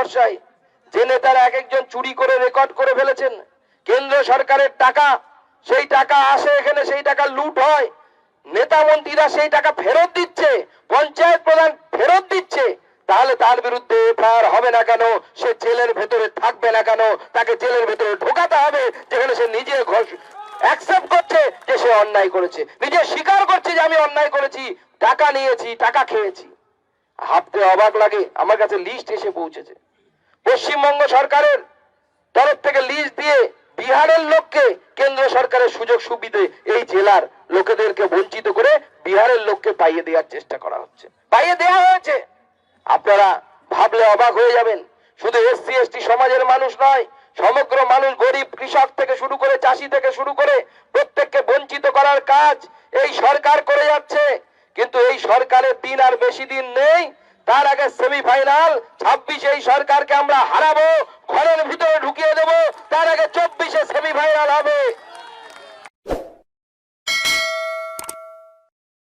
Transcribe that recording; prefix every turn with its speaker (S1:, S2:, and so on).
S1: ভরসায় যে নেতারা এক একজন চুরি করে রেকর্ড করে ফেলেছেন, কেন্দ্র সরকারের টাকা, সেই টাকা আসে এখানে, সেই টাকা লুট হয়। নেতা মন্ত্রীরা সেই টাকা ফেরত দিচ্ছে, পঞ্চায়েত প্রধান ফেরত দিচ্ছে। তাহলে তার বিরুদ্ধে এফআইআর হবে না কেন? সে জেলের ভেতরে থাকবে না কেন? তাকে জেলের ভেতরে ঢোকাতে হবে, যেখানে সে নিজে অ্যাকসেপ্ট করছে যে সে অন্যায় করেছে। নিজে স্বীকার করছে যে আমি অন্যায় করেছি, টাকা নিয়েছি, টাকা খেয়েছি। ভাবতে অবাক লাগে, আমার কাছে লিস্ট এসে পৌঁছেছে। পশ্চিমবঙ্গ সরকারের তরফ থেকে লিস্ট দিয়ে বিহারের লোককে কেন্দ্র সরকারের সুযোগ সুবিধে এই জেলার লোকেদেরকে বঞ্চিত করে বিহারের লোককে পাইয়ে দেওয়ার চেষ্টা করা হচ্ছে। পাইয়ে দেওয়া হয়েছে। আপনারা ভাবলে অবাক হয়ে যাবেন। শুধু এসসি এসটি সমাজের মানুষ নয়, সমগ্র মানুষ গরিব কৃষক থেকে শুরু করে চাষি থেকে শুরু করে প্রত্যেককে বঞ্চিত করার কাজ এই সরকার করে যাচ্ছে। সরকারের তিন আর বেশি দিন নেই, তার আগে সেমিফাইনাল ছাব্বিশে এই সরকারকে আমরা হারাবো, ঘরের ভিতরে ঢুকিয়ে দেবো, তার আগে চব্বিশে